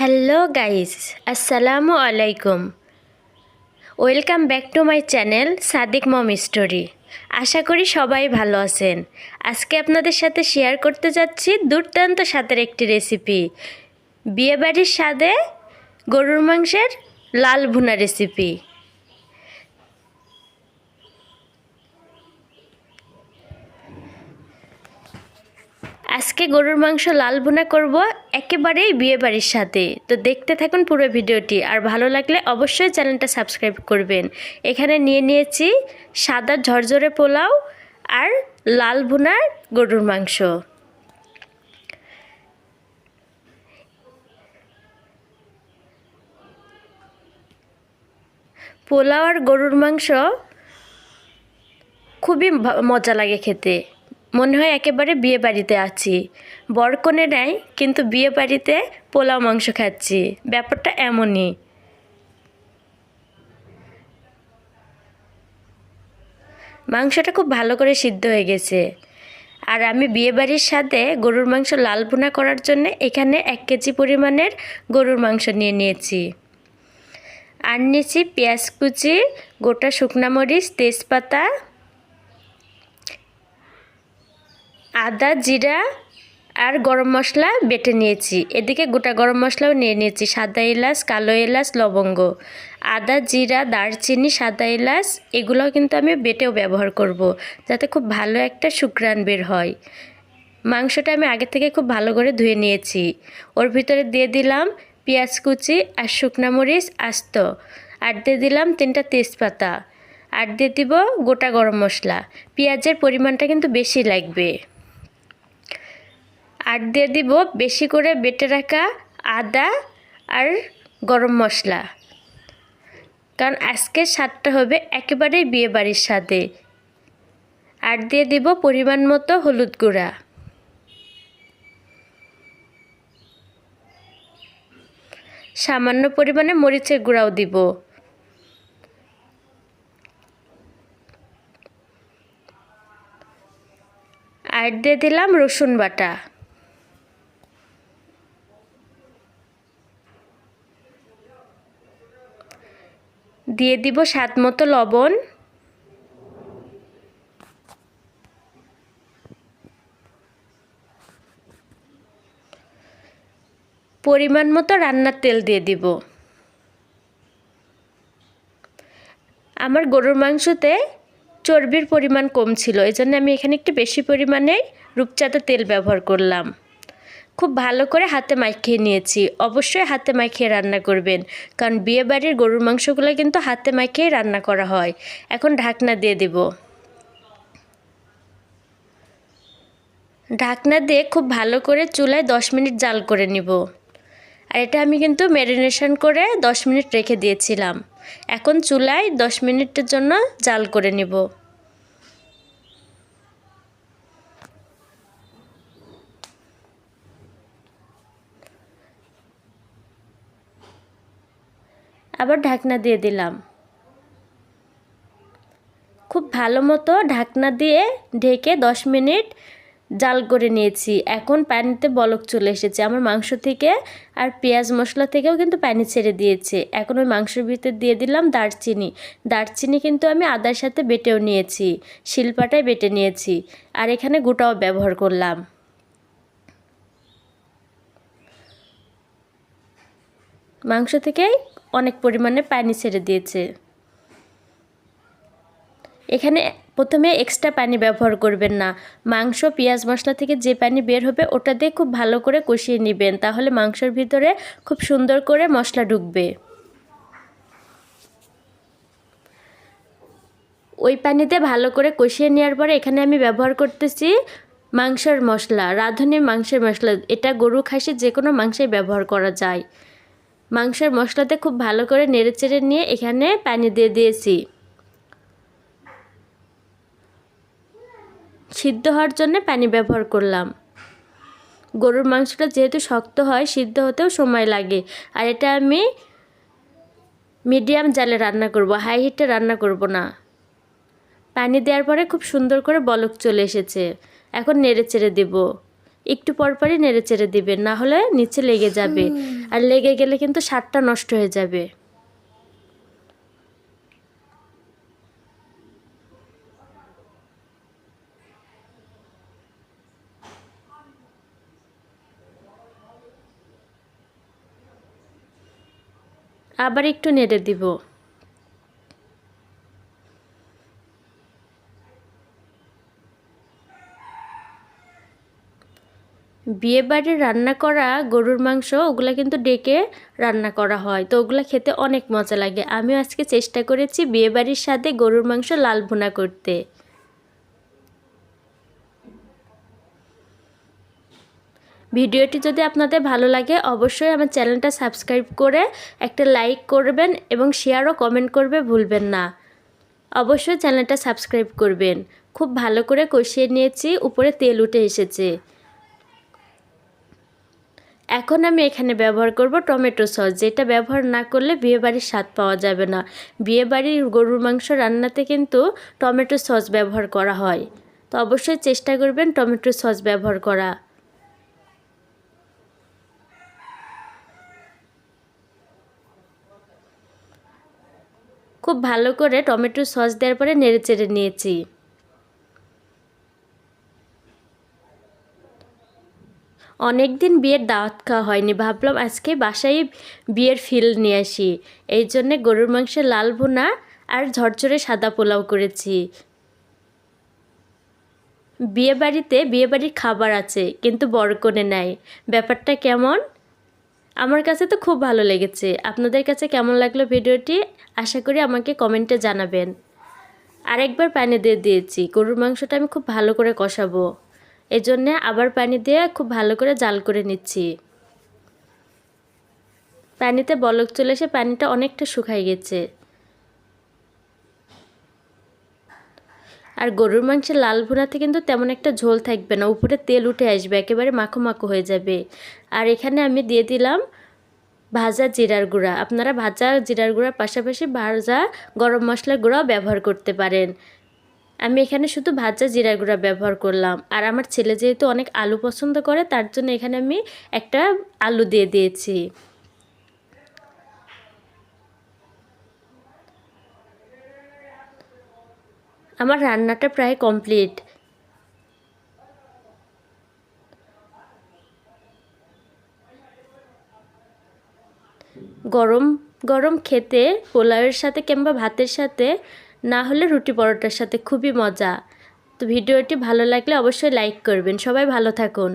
Hello guys আসসালামু আলাইকুম welcome back to my channel Sadiq mom story আশা করি সবাই ভালো আছেন। আজকে আপনাদের সাথে শেয়ার করতে যাচ্ছি দুর্দান্ত স্বাদের একটি রেসিপি বিয়েবাড়ির স্বাদে গরুর মাংসের লাল ভুনা রেসিপি আজকে গরুর মাংস লাল ভুনা করব, একেবারেই বিয়ে বাড়ির সাথে। তো দেখতে থাকুন পুরো ভিডিওটি, আর ভালো লাগলে অবশ্যই চ্যানেলটা সাবস্ক্রাইব করবেন। এখানে নিয়ে নিয়েছি সাদা ঝরঝরে পোলাও আর লাল ভুনার গরুর মাংস। পোলাও আর গরুর মাংস খুবই মজা লাগে খেতে। মনে হয় একেবারে বিয়ে বাড়িতে আছি। বর বরকনে নেয়, কিন্তু বিয়ে বাড়িতে পোলাও মাংস খাচ্ছি। ব্যাপারটা এমনই। মাংসটা খুব ভালো করে সিদ্ধ হয়ে গেছে। আর আমি বিয়েবাড়ির সাথে গরুর মাংস লাল ভুনা করার জন্য এখানে এক কেজি পরিমাণের গরুর মাংস নিয়ে নিয়েছি। আর নিয়েছি পেঁয়াজ কুচি, গোটা শুকনা মরিচ, তেজপাতা আদা, জিরা আর গরম মশলা বেটে নিয়েছি। এদিকে গোটা গরম মশলাও নিয়ে নিয়েছি। সাদা এলাচ, কালো এলাচ, লবঙ্গ। আদা, জিরা, দারচিনি, সাদা এলাচ, এগুলোও কিন্তু আমি বেটেও ব্যবহার করব। যাতে খুব ভালো একটা শুক্রান বের হয়। মাংসটা আমি আগে থেকে খুব ভালো করে ধুয়ে নিয়েছি। ওর ভিতরে দিয়ে দিলাম পেঁয়াজ কুচি আর শুকনা মরিচ আস্ত। আর দিয়ে দিলাম তিনটা তেজপাতা। আর দিয়ে দিব গোটা গরম মশলা। পেঁয়াজের পরিমাণটা কিন্তু বেশি লাগবে। আর দিয়ে দিব বেশি করে বেটে রাখা আদা আর গরম মশলা। কারণ আজকে স্বাদটা হবে একেবারেই বিয়ে বাড়ির স্বাদে। আর দিয়ে দিব পরিমাণ মতো হলুদ গুঁড়া। সামান্য পরিমাণে মরিচের গুঁড়াও দিব। আর দিয়ে দিলাম রসুন বাটা। দিয়ে দিব স্বাদ মতো লবণ। পরিমাণ মতো রান্নার তেল দিয়ে দিব। আমার গরুর মাংসতে চর্বির পরিমাণ কম ছিল এই জন্য আমি এখানে একটু বেশি পরিমাণে রূপচাঁদা তেল ব্যবহার করলাম। খুব ভালো করে হাতে মাখিয়ে নিয়েছি। অবশ্যই হাতে মাখিয়ে রান্না করবেন। কারণ বিয়ে বাড়ির গরুর মাংসগুলো কিন্তু হাতে মাখিয়ে রান্না করা হয়। এখন ঢাকনা দিয়ে দেব। ঢাকনা দিয়ে খুব ভালো করে চুলায় দশ মিনিট জাল করে নিব। আর এটা আমি কিন্তু ম্যারিনেশন করে দশ মিনিট রেখে দিয়েছিলাম। এখন চুলায় দশ মিনিটের জন্য জাল করে নিব। আবার ঢাকনা দিয়ে দিলাম। খুব ভালো মতো ঢাকনা দিয়ে ঢেকে দশ মিনিট জাল করে নিয়েছি। এখন পানিতে বলক চলে এসেছে। আমার মাংস থেকে আর পেঁয়াজ মশলা থেকেও কিন্তু পানি ছেড়ে দিয়েছে। এখন ওই মাংসের ভিতরে দিয়ে দিলাম দারচিনি। দারচিনি কিন্তু আমি আদার সাথে বেটেও নিয়েছি, শিলপাটায় বেটে নিয়েছি আর এখানে গোটাও ব্যবহার করলাম। মাংস থেকে অনেক পরিমাণে পানি ছেড়ে দিয়েছে। এখানে প্রথমে এক্সট্রা পানি ব্যবহার করবেন না। মাংস, পেঁয়াজ মশলা থেকে যে পানি বের হবে, ওটা দিয়ে খুব ভালো করে কষিয়ে নেবেন। তাহলে মাংসর ভিতরে খুব সুন্দর করে মশলা ঢুকবে। ওই পানিতে ভালো করে কষিয়ে নেওয়ার পরে এখানে আমি ব্যবহার করতেছি মাংসের মশলা রাঁধুনি মাংসের মশলা। এটা গরু খাসি যে কোনো মাংসে ব্যবহার করা যায়। মাংসের মশলাতে খুব ভালো করে নেড়েচেড়ে নিয়ে এখানে পানি দিয়ে দিয়েছি। সিদ্ধ হওয়ার জন্য পানি ব্যবহার করলাম। গরুর মাংসটা যেহেতু শক্ত হয়, সিদ্ধ হতেও সময় লাগে। আর এটা আমি মিডিয়াম জালে রান্না করব, হাই হিটে রান্না করব না। পানি দেওয়ার পরে খুব সুন্দর করে বলক চলে এসেছে। এখন নেড়ে চেড়ে দেব। একটু পরপরই নেড়ে চেড়ে দিবেন না হলে নিচে লেগে যাবে। আর লেগে গেলে কিন্তু স্বাদটা নষ্ট হয়ে যাবে। আবার একটু নেড়ে দিব। বিয়ে বাড়ির রান্না করা, গরুর মাংস, ওগুলা কিন্তু ডেকে রান্না করা হয়। তো ওগুলা খেতে অনেক মজা লাগে। আমিও আজকে চেষ্টা করেছি বিয়ে বাড়ির সাথে গরুর মাংস লাল ভুনা করতে। ভিডিওটি যদি আপনাদের ভালো লাগে, অবশ্যই আমার চ্যানেলটা সাবস্ক্রাইব করে একটা লাইক করবেন এবং শেয়ার ও কমেন্ট করবে ভুলবেন না। অবশ্যই চ্যানেলটা সাবস্ক্রাইব করবেন। খুব ভালো করে কষিয়ে নিয়েছি, উপরে তেল উঠে এসেছে। এখন আমি এখানে ব্যবহার করব টমেটো সস, যেটা ব্যবহার না করলে বিয়েবাড়ির স্বাদ পাওয়া যাবে না। বিয়েবাড়ির গরুর মাংস রান্নাতে কিন্তু টমেটো সস ব্যবহার করা হয়। তো অবশ্যই চেষ্টা করবেন টমেটো সস ব্যবহার করা। খুব ভালো করে টমেটো সস দেওয়ার পরে নেড়ে চেড়ে নিয়েছি। অনেক দিন বিয়ের দাওয়াত খাওয়া হয়নি। ভাবলাম আজকে বাসায় বিয়ের ফিল নিয়ে আসি। এই জন্যে গরুর মাংসের লাল ভুনা আর ঝরঝরে সাদা পোলাও করেছি। বিয়ে বাড়িতে বিয়ে বাড়ির খাবার আছে, কিন্তু বড় কোণে নেয় ব্যাপারটা কেমন? আমার কাছে তো খুব ভালো লেগেছে। আপনাদের কাছে কেমন লাগল ভিডিওটি? আশা করি আমাকে কমেন্টে জানাবেন। আরেকবার পানি দিয়ে দিয়েছি। গরুর মাংসটা আমি খুব ভালো করে কষাবো। এজন্যে আবার পানি দিয়ে খুব ভালো করে জাল করে নিচ্ছি। পানিতে বলক চলে এসে পানিটা অনেকটা শুকাই গেছে। আর গরুর মাংসের লাল ভুনাতে কিন্তু তেমন একটা ঝোল থাকবে না, উপরে তেল উঠে আসবে, একেবারে মাখো মাখো হয়ে যাবে। আর এখানে আমি দিয়ে দিলাম ভাজা জিরার গুঁড়া। আপনারা ভাজা জিরার গুঁড়ার পাশাপাশি ভাজা গরম মশলার গুঁড়াও ব্যবহার করতে পারেন। আমি এখানে শুধু ভাজা জিরা গুঁড়া ব্যবহার করলাম। আর আমার ছেলে যেহেতু অনেক আলু পছন্দ করে, তার জন্য এখানে আমি একটা আলু দিয়ে দিয়েছি। আমার রান্নাটা প্রায় কমপ্লিট। গরম গরম খেতে পোলাওয়ের সাথে কিংবা ভাতের সাথে না হলে রুটি পরোটার সাথে খুবই মজা। তো ভিডিওটি ভালো লাগলে অবশ্যই লাইক করবেন। সবাই ভালো থাকুন।